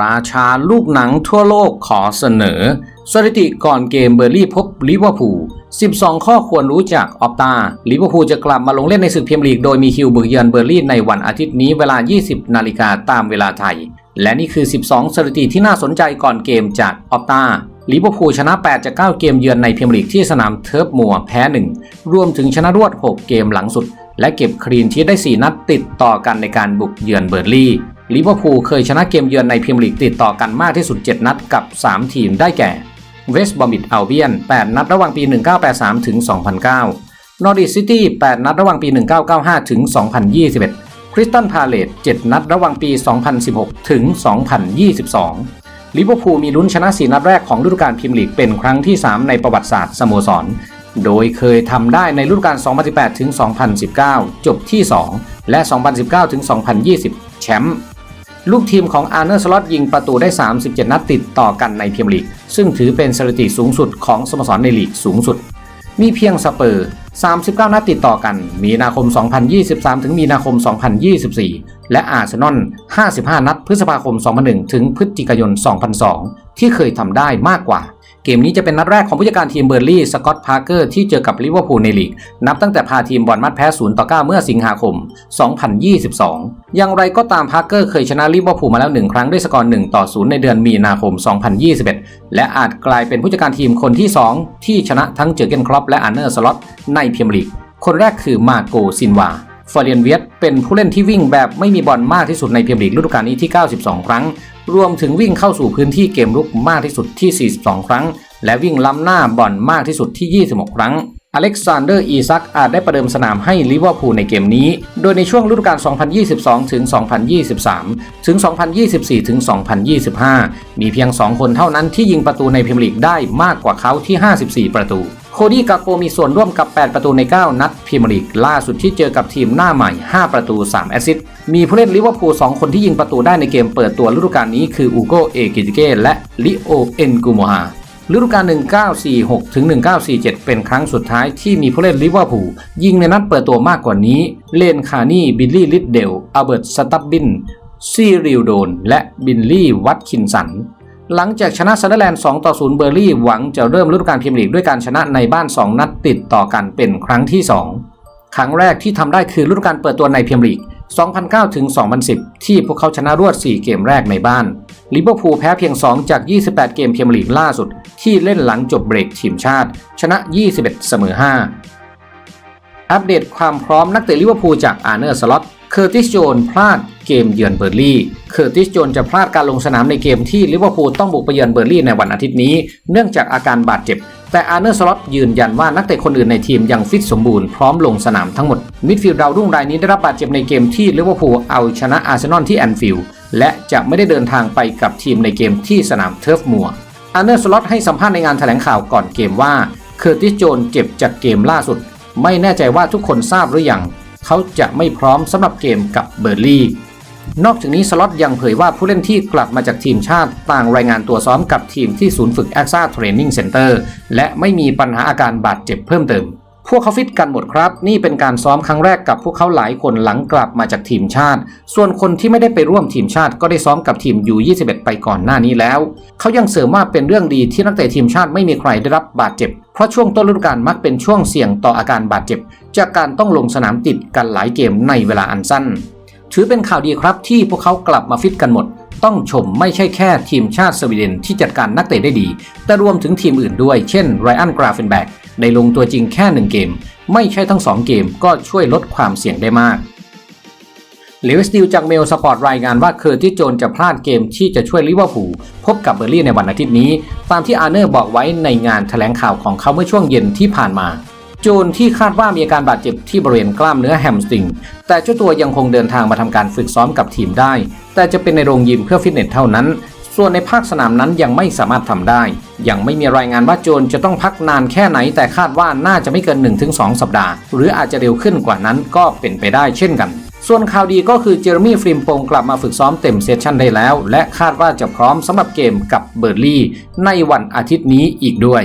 ราชาลูกหนังทั่วโลกขอเสนอ สถิติก่อนเกมเบอร์ลี่พบลิเวอร์พูล 12 ข้อควรรู้จากออปตาลิเวอร์พูลจะกลับมาลงเล่นในศึกเมียร์ลีกโดยมีคิวบุกเยือนเบอร์ลี่ในวันอาทิตย์นี้เวลา 20 นาฬิกาตามเวลาไทย และนี่คือ 12 สถิติที่น่าสนใจก่อนเกมจากออปตาลิเวอร์พูลชนะ 8 จาก 9 เกมเยือนในเมียร์ลีกที่สนามเทิร์ฟมัวแพ้ 1 รวมถึงชนะรวด 6 เกมหลังสุด และเก็บคลีนชีทได้ 4 นัดติดต่อกันในการบุกเยือนเบอร์ลี่ ลิเวอร์พูลเคยชนะเกมเยือนในพรีเมียร์ลีกติดต่อกันมากที่สุด 7 นัดกับ 3 ทีมได้แก่เวสต์บอมิดอัลเบียน 8 นัดระหว่างปี 1983 ถึง 2009 นอร์ดิซิตี้ 8 นัดระหว่างปี 1995 ถึง 2021 คริสตันพาเลต 7 นัดระหว่างปี 2016 ถึง 2022 ลิเวอร์พูลมีลุ้นชนะ 4 นัดแรกของฤดูกาลพรีเมียร์ลีกเป็นครั้งที่ 3 ในประวัติศาสตร์สโมสร โดยเคยทำได้ในฤดูกาล 2018 ถึง 2019 จบที่ 2 และ 2019 ถึง 2020 แชมป์ ลูกทีมของอาร์เนอร์สล็อตยิงประตูได้ 37 นัดติดต่อกันในพรีเมียร์ลีก ซึ่งถือเป็นสถิติสูงสุดของสโมสรในลีกสูงสุด มีเพียงสเปอร์ 39 นัดติดต่อกัน มีนาคม 2023 ถึงมีนาคม 2024 และอาร์เซนอล 55 นัดพฤษภาคม 2001 ถึงพฤศจิกายน 2002 ที่เคยทำได้มากกว่า เกมนี้จะเป็นนัดแรกของผู้จัดการทีมเบอร์ลี่สกอตพาร์เกอร์ที่เจอกับลิเวอร์พูลในลีก นับตั้งแต่พาทีมบอลมัดแพ้0ต่อ9เมื่อสิงหาคม 2022 อย่างไรก็ตามพาร์เกอร์เคยชนะลิเวอร์พูลมาแล้วหนึ่งครั้งด้วยสกอร์1ต่อ0ในเดือนมีนาคม 2021 และอาจกลายเป็นผู้จัดการทีมคนที่ 2 ที่ชนะทั้งเจอเกนครอปและอาร์เนอร์สล็อตในพรีเมียร์ลีก คนแรกคือมาโกซินวาฟอร์เรียนเวียตเป็นผู้เล่นที่วิ่งแบบไม่มีบอลมากที่สุดในพรีเมียร์ลีกฤดูกาลนี้ที่ 92 ครั้ง รวมถึงวิ่งเข้าสู่พื้นที่เกมรุกมากที่สุดที่ 42 ครั้ง และวิ่งล้ำหน้าบอลมากที่สุดที่ 26 ครั้งอเล็กซานเดอร์อีซักอาจได้ประเดิมสนามให้ลิเวอร์พูลในเกมนี้ โดยในช่วงฤดูกาล 2022 ถึง 2023 ถึง 2024 ถึง 2025 มีเพียง 2 คนเท่านั้นที่ยิงประตูในพรีเมียร์ลีกได้มากกว่าเขาที่ 54 ประตู โคดี้กาโกมีส่วนร่วมกับ 8 ประตูใน 9 นัดพรีเมียร์ลีกล่าสุดที่เจอกับทีมหน้าใหม่ 5 ประตู 3 แอสซิสต์มีผู้เล่นลิเวอร์พูล2คนที่ยิงประตูได้ในเกมเปิดตัวฤดูกาลนี้คืออูโกเอกิติเกและลิโอเอ็นกูโมฮาฤดูกาล 1946 ถึง 1947 เป็นครั้งสุดท้ายที่มีผู้เล่นลิเวอร์พูลยิงในนัดเปิดตัวมากกว่านี้ เลนคานี่ บิลลี่ลิดเดลอัลเบิร์ต สตับบิน ซีริลโดน และบิลลี่ วัตคินสัน หลังจากชนะซันเดอร์แลนด์2ต่อ0เบอร์ลี่หวังจะเริ่มฤดูกาลพรีเมียร์ลีกด้วยการชนะในบ้าน 2 นัดติดต่อกันเป็นครั้งที่ 2 ครั้งแรกที่ทำได้คือฤดูกาลเปิดตัวในพรีเมียร์ลีก 2009 ถึง 2010 ที่พวกเขาชนะรวด 4 เกมแรกในบ้านลิเวอร์พูลแพ้เพียง 2 จาก 28 เกมพรีเมียร์ลีกล่าสุด ที่เล่นหลังจบเบรกทีมชาติ ชนะ 21 เสมอ 5 อัปเดตความพร้อมนักเตะลิเวอร์พูลจากอาร์เนอร์สล็อตเคอร์ติสโจนพลาด เกมเยือนเบอร์ลี่เคอร์ติสโจนจะพลาดการลงสนามในเกมที่ลิเวอร์พูลต้องบุกไปเยือนเบอร์ลี่ในวันอาทิตย์นี้ เนื่องจากอาการบาดเจ็บ แต่อาร์เนอร์สล็อตยืนยันว่านักเตะคนอื่นในทีมยังฟิตสมบูรณ์พร้อมลงสนามทั้งหมด มิดฟิลด์ดาวรุ่งรายนี้ได้รับบาดเจ็บในเกมที่ลิเวอร์พูลเอาชนะอาร์เซนอลที่แอนฟิลด์และจะไม่ได้เดินทางไปกับทีมในเกมที่สนามเทิร์ฟมัวอาร์เนอร์สล็อตให้สัมภาษณ์ในงานแถลงข่าวก่อนเกมว่าเคอร์ติสโจนเจ็บจากเกมล่าสุด ไม่แน่ใจว่าทุกคนทราบหรือยังเขาจะไม่พร้อมสำหรับเกมกับเบอร์ลี่ นอกจากนี้สล็อตยังเผยว่าผู้เล่นที่กลับมาจากทีมชาติต่างรายงานตัวซ้อมกับทีมที่ศูนย์ฝึก a x a Training Center และไม่มีปัญหาอาการบาดเจ็บเพิ่มเติม พวกเขาฟิตกันหมดครับ นี่เป็นการซ้อมครั้งแรกกับพวกเขาหลายคนหลังกลับมาจากทีมชาติ ส่วนคนที่ไม่ได้ไปร่วมทีมชาติก็ได้ซ้อมกับทีม U21 ไปก่อนหน้านี้แล้ว เขายังเสริมว่าเป็นเรื่องดีที่นักเตะทีมชาติไม่มีใครได้รับบาดเจ็บ เพราะช่วงต้นฤดูกาลมักเป็นช่วงเสี่ยงต่ออาการบาดเจ็บ จากการต้องลงสนามติดกันหลายเกมในเวลาอันสั้น ถือเป็นข่าวดีครับที่พวกเขากลับมาฟิตกันหมด ต้องชมไม่ใช่แค่ทีมชาติสวีเดนที่จัดการนักเตะได้ดี แต่รวมถึงทีมอื่นด้วยเช่นไรอันกราฟเฟนแบกได้ลงตัวจริงแค่หนึ่งเกม ไม่ใช่ทั้งสองเกมก็ช่วยลดความเสี่ยงได้มากเลวิสติลจากเมลสปอร์ตรายงานว่าเคอร์ติสโจนจะพลาดเกมที่จะช่วยลิเวอร์พูลพบกับเบอร์ลี่ในวันอาทิตย์นี้ ตามที่อาร์เนอร์บอกไว้ในงานแถลงข่าวของเขาเมื่อช่วงเย็นที่ผ่านมา จนที่คาดว่ามีอาการบาดเจ็บที่บริเวณกล้ามเนื้อแฮมสตริง แต่เจ้าตัวยังคงเดินทางมาทำการฝึกซ้อมกับทีมได้ แต่จะเป็นในโรงยิมเพื่อฟิตเนสเท่านั้น ส่วนในภาคสนามนั้นยังไม่สามารถทำได้ ยังไม่มีรายงานว่าโจนจะต้องพักนานแค่ไหน แต่คาดว่าน่าจะไม่เกิน 1-2 สัปดาห์ หรืออาจจะเร็วขึ้นกว่านั้นก็เป็นไปได้เช่นกันส่วนข่าวดีก็คือเจอร์มี่ฟริมโปงกลับมาฝึกซ้อมเต็มเซสชั่นได้แล้ว และคาดว่าจะพร้อมสำหรับเกมกับเบอร์ลี่ในวันอาทิตย์นี้อีกด้วย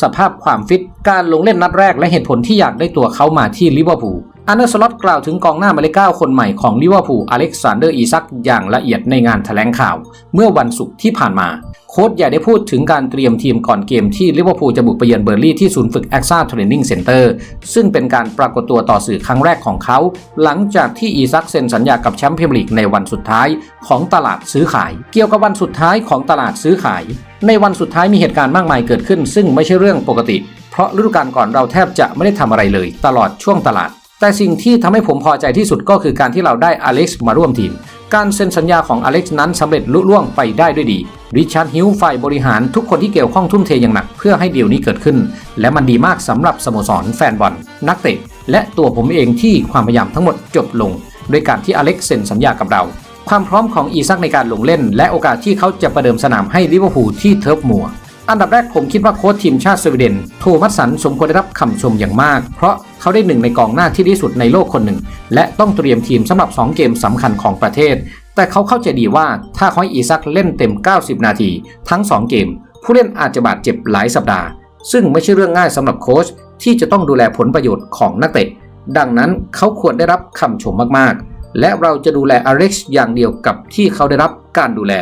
สภาพความฟิตการลงเล่นนัดแรกและเหตุผลที่อยากได้ตัวเขามาที่ลิเวอร์พูล อันเดอร์สล็อตกล่าวถึงกองหน้าหมายเลขเก้าคนใหม่ของลิเวอร์พูลอเล็กซานเดอร์อีซักอย่างละเอียดในงานแถลงข่าว เมื่อวันศุกร์ที่ผ่านมา โค้ชใหญ่ได้พูดถึงการเตรียมทีมก่อนเกมที่ลิเวอร์พูลจะบุกไปเยือนเบอร์ลี่ที่ศูนย์ฝึกแอคซ่าเทรนนิ่งเซ็นเตอร์ซึ่งเป็นการปรากฏตัวต่อสื่อครั้งแรกของเขา หลังจากที่อีซักเซ็นสัญญากับแชมป์พรีเมียร์ลีกในวันสุดท้ายของตลาดซื้อขาย เกี่ยวกับวันสุดท้ายของตลาดซื้อขาย ในวันสุดท้ายมีเหตุการณ์มากมายเกิดขึ้น ซึ่งไม่ใช่เรื่องปกติ เพราะฤดูกาลก่อนเราแทบจะไม่ได้ทำอะไรเลย ตลอดช่วงตลาด แต่สิ่งที่ทำให้ผมพอใจที่สุดก็คือการที่เราได้อเล็กซ์มาร่วมทีม การเซ็นสัญญาของอเล็กซ์นั้นสำเร็จลุล่วงไปได้ด้วยดี ริชาร์ดฮิลฝ่ายบริหารทุกคนที่เกี่ยวข้องทุ่มเทอย่างหนักเพื่อให้เดียวนี้เกิดขึ้น และมันดีมากสำหรับสโมสรแฟนบอล นักเตะ และตัวผมเองที่ความพยายามทั้งหมดจบลงโดยการที่อเล็กซ์เซ็นสัญญากับเรา ความพร้อมของอีซักในการลงเล่น และโอกาสที่เขาจะประเดิมสนามให้ลิเวอร์พูลที่เทิร์ฟมัวอันดับแรกผมคิดว่าโค้ชทีมชาติสวีเดน โทมัสสันสมควรได้รับคำชมอย่างมาก เพราะ เขาได้หนึ่งในกองหน้าที่ดีสุดในโลกคนหนึ่ง และต้องเตรียมทีมสำหรับ 2 เกมสำคัญของประเทศ แต่เขาเข้าใจดีว่าถ้าเขาให้อีซักเล่นเต็ม 90 นาที ทั้ง 2 เกม ผู้เล่นอาจจะบาดเจ็บหลายสัปดาห์ ซึ่งไม่ใช่เรื่องง่ายสำหรับโค้ชที่จะต้องดูแลผลประโยชน์ของนักเตะ ดังนั้นเขาควรได้รับคำชมมากๆ และเราจะดูแลอเล็กซ์อย่างเดียวกับที่เขาได้รับการดูแล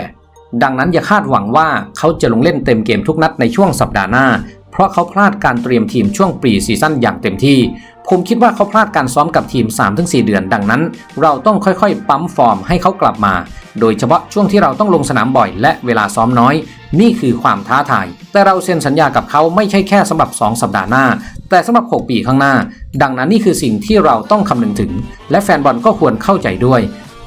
ดังนั้นอย่าคาดหวังว่าเขาจะลงเล่นเต็มเกมทุกนัดในช่วงสัปดาห์หน้า เพราะเขาพลาดการเตรียมทีมช่วงปรีซีซั่นอย่างเต็มที่ ผมคิดว่าเขาพลาดการซ้อมกับทีม 3-4 เดือน ดังนั้น เราต้องค่อยๆ ปั๊มฟอร์มให้เขากลับมา โดยเฉพาะช่วงที่เราต้องลงสนามบ่อยและเวลาซ้อมน้อย นี่คือความท้าทาย แต่เราเซ็นสัญญากับเขาไม่ใช่แค่สำหรับ 2 สัปดาห์หน้า แต่สำหรับ 6 ปีข้างหน้า ดังนั้นนี่คือสิ่งที่เราต้องคำนึงถึง และแฟนบอลก็ควรเข้าใจด้วย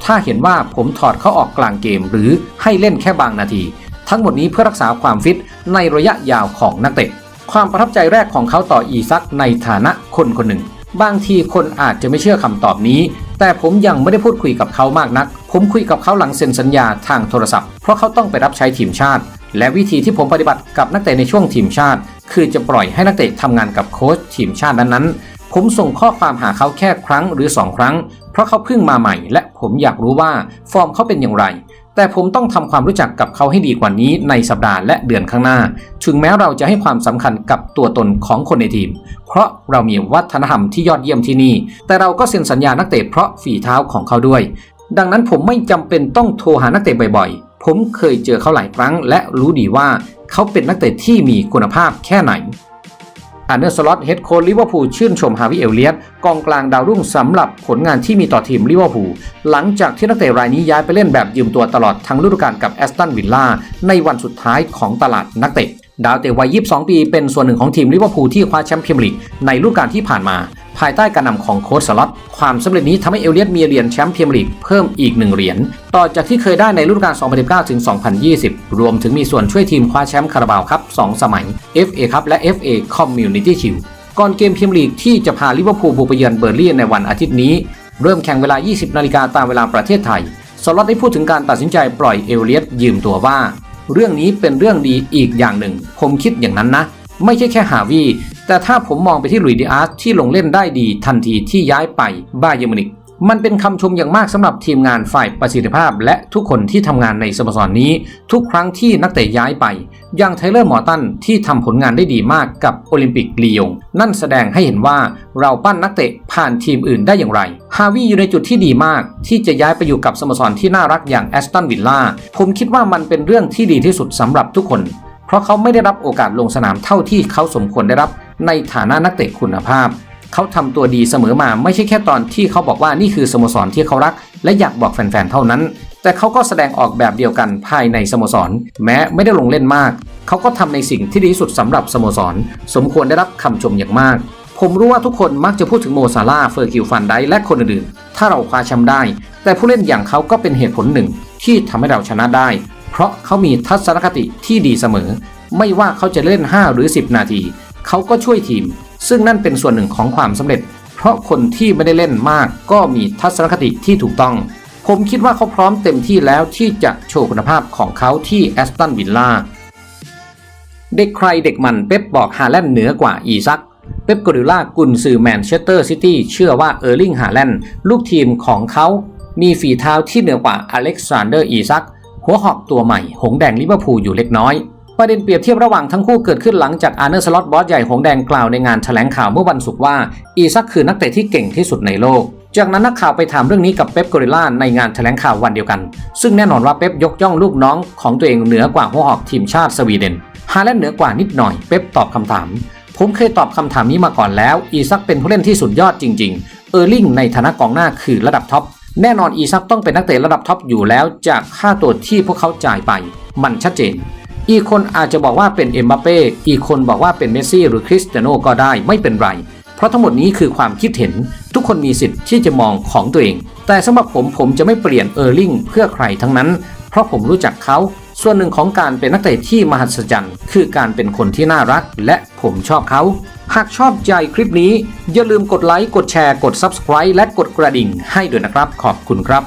ถ้าเห็นว่าผมถอดเขาออกกลางเกม หรือให้เล่นแค่บางนาที ทั้งหมดนี้เพื่อรักษาความฟิตในระยะยาวของนักเตะ ความประทับใจแรกของเขาต่ออีซักในฐานะคนคนหนึ่ง บางทีคนอาจจะไม่เชื่อคำตอบนี้ แต่ผมยังไม่ได้พูดคุยกับเขามากนัก ผมคุยกับเขาหลังเซ็นสัญญาทางโทรศัพท์ เพราะเขาต้องไปรับใช้ทีมชาติ และวิธีที่ผมปฏิบัติกับนักเตะในช่วงทีมชาติ คือจะปล่อยให้นักเตะทำงานกับโค้ชทีมชาตินั้นๆ ผมส่งข้อความหาเขาแค่ครั้งหรือ 2 ครั้ง เพราะเขาเพิ่งมาใหม่ และผมอยากรู้ว่าฟอร์มเขาเป็นอย่างไร แต่ผมต้องทำความรู้จักกับเขาให้ดีกว่านี้ในสัปดาห์และเดือนข้างหน้า ถึงแม้เราจะให้ความสำคัญกับตัวตนของคนในทีม เพราะเรามีวัฒนธรรมที่ยอดเยี่ยมที่นี่ แต่เราก็เซ็นสัญญานักเตะเพราะฝีเท้าของเขาด้วย ดังนั้นผมไม่จำเป็นต้องโทรหานักเตะบ่อยๆ ผมเคยเจอเขาหลายครั้ง และรู้ดีว่าเขาเป็นนักเตะที่มีคุณภาพแค่ไหน อันเดอร์สล็อตเฮดโค้ชลิเวอร์พูลชื่นชมฮาวิเอลเลียตกองกลางดาวรุ่งสำหรับผลงานที่มีต่อทีมลิเวอร์พูลหลังจากที่นักเตะรายนี้ย้ายไปเล่นแบบยืมตัวตลอดทั้งฤดูกาลกับแอสตันวิลล่าในวันสุดท้ายของตลาดนักเตะดาวเตะวัย 22 ปี เป็นส่วนหนึ่งของทีมลิเวอร์พูลที่คว้าแชมป์พรีเมียร์ลีกในฤดูกาลที่ผ่านมา ภายใต้การนำของโค้ชสล็อตความสำเร็จนี้ทำให้เอลเลียตมีเหรียญแชมป์พรีเมียร์ลีกเพิ่มอีกหนึ่งเหรียญต่อจากที่เคยได้ในฤดูกาล 2019 ถึง 2020 รวมถึงมีส่วนช่วยทีมคว้าแชมป์คาราบาวครับ 2 สมัย FA ครับและ FA Community Shield ก่อนเกมพรีเมียร์ลีกที่จะพาลิเวอร์พูลบุกไปเยือนเบอร์ลี่ในวันอาทิตย์นี้ เริ่มแข่งเวลา 20 นาฬิกาตามเวลาประเทศไทยสล็อตได้พูดถึงการตัดสินใจปล่อยเอลเลียตยืมตัวว่า เรื่องนี้เป็นเรื่องดีอีกอย่างหนึ่ง ผมคิดอย่างนั้นนะ ไม่ใช่แค่ฮาวี แต่ถ้าผมมองไปที่ลุยดิอาร์สที่ลงเล่นได้ดีทันทีที่ย้ายไปบาเยอร์มินิกมันเป็นคำชมอย่างมากสำหรับทีมงานฝ่ายประสิทธิภาพ และทุกคนที่ทำงานในสโมสรนนี้ ทุกครั้งที่นักเตะย้ายไป อย่างไทเลอร์มอร์ตันที่ทำผลงานได้ดีมากกับโอลิมปิกลียง นั่นแสดงให้เห็นว่าเราปั้นนักเตะผ่านทีมอื่นได้อย่างไร ฮาวิอยู่ในจุดที่ดีมาก ที่จะย้ายไปอยู่กับสโมสรที่น่ารักอย่างแอสตันวิลล่าผมคิดว่ามันเป็นเรื่องที่ดีที่สุดสำหรับทุกคน เพราะเขาไม่ได้รับโอกาสลงสนามเท่าที่เขาสมควรได้รับ ในฐานะนักเตะคุณภาพ เขาทำตัวดีเสมอมาไม่ใช่แค่ตอนที่เขาบอกว่านี่คือสโมสรที่เขารัก และอยากบอกแฟนๆเท่านั้น แต่เขาก็แสดงออกแบบเดียวกันภายในสโมสร แม้ไม่ได้ลงเล่นมาก เขาก็ทำในสิ่งที่ดีที่สุดสำหรับสโมสร สมควรได้รับคำชมอย่างมาก ผมรู้ว่าทุกคนมักจะพูดถึงโมซาลาเฟอร์กิลฟันไดและคนอื่นๆถ้าเราคว้าแชมป์ได้ แต่ผู้เล่นอย่างเขาก็เป็นเหตุผลหนึ่ง ที่ทำให้เราชนะได้ เพราะเขามีทัศนคติที่ดีเสมอ ไม่ว่าเขาจะเล่น 5 หรือ 10 นาที เขาก็ช่วยทีม ซึ่งนั่นเป็นส่วนหนึ่งของความสำเร็จ เพราะคนที่ไม่ได้เล่นมาก ก็มีทัศนคติที่ถูกต้อง ผมคิดว่าเขาพร้อมเต็มที่แล้วที่จะโชว์คุณภาพของเขาที่แอสตันวิลล่าเด็กใครเด็กมันเป๊ปบอกฮาแลนด์เหนือกว่าอีซักเป๊ปกอริลล่ากุนซือแมนเชสเตอร์ซิตี้เชื่อว่าเออร์ลิงฮาแลนด์ลูกทีมของเขามีฝีเท้าที่เหนือกว่าอเล็กซานเดอร์อีซักหัวหอกตัวใหม่ หงแดงลิเวอร์พูลอยู่เล็กน้อย ประเด็นเปรียบเทียบระหว่างทั้งคู่เกิดขึ้นหลังจากอาร์เนอร์สล็อตบอสใหญ่ของแดงกล่าวในงานแถลงข่าวเมื่อวันศุกร์ว่า อีซักคือนักเตะที่เก่งที่สุดในโลก จากนั้นนักข่าวไปถามเรื่องนี้กับเป๊ปกอริลล่าในงานแถลงข่าววันเดียวกัน ซึ่งแน่นอนว่าเป๊ปยกย่องลูกน้องของตัวเองเหนือกว่าหัวหอกทีมชาติสวีเดนฮาแลนด์เหนือกว่านิดหน่อยเป๊ปตอบคำถาม ผมเคยตอบคำถามนี้มาก่อนแล้ว อีซักเป็นผู้เล่นที่สุดยอดจริง ๆ เออร์ลิงในฐานะกองหน้าคือระดับท็อปแน่นอนอีซักต้องเป็นนักเตะระดับท็อปอยู่แล้วจากค่าตัวที่พวกเขาจ่ายไป มันชัดเจน อีกคนอาจจะบอกว่าเป็นเอ็มบัปเป้อีกคนบอกว่าเป็นเมสซี่หรือคริสเตียโนก็ได้ไม่เป็นไร เพราะทั้งหมดนี้คือความคิดเห็น ทุกคนมีสิทธิ์ที่จะมองของตัวเอง แต่สำหรับผมผมจะไม่เปลี่ยนเออร์ลิงเพื่อใครทั้งนั้น เพราะผมรู้จักเขา ส่วนหนึ่งของการเป็นนักเตะที่มหัศจรรย์คือการเป็นคนที่น่ารัก และผมชอบเขาหากชอบใจคลิปนี้ อย่าลืมกดไลค์ กดแชร์ กด Subscribe และกดกระดิ่งให้ด้วยนะครับ ขอบคุณครับ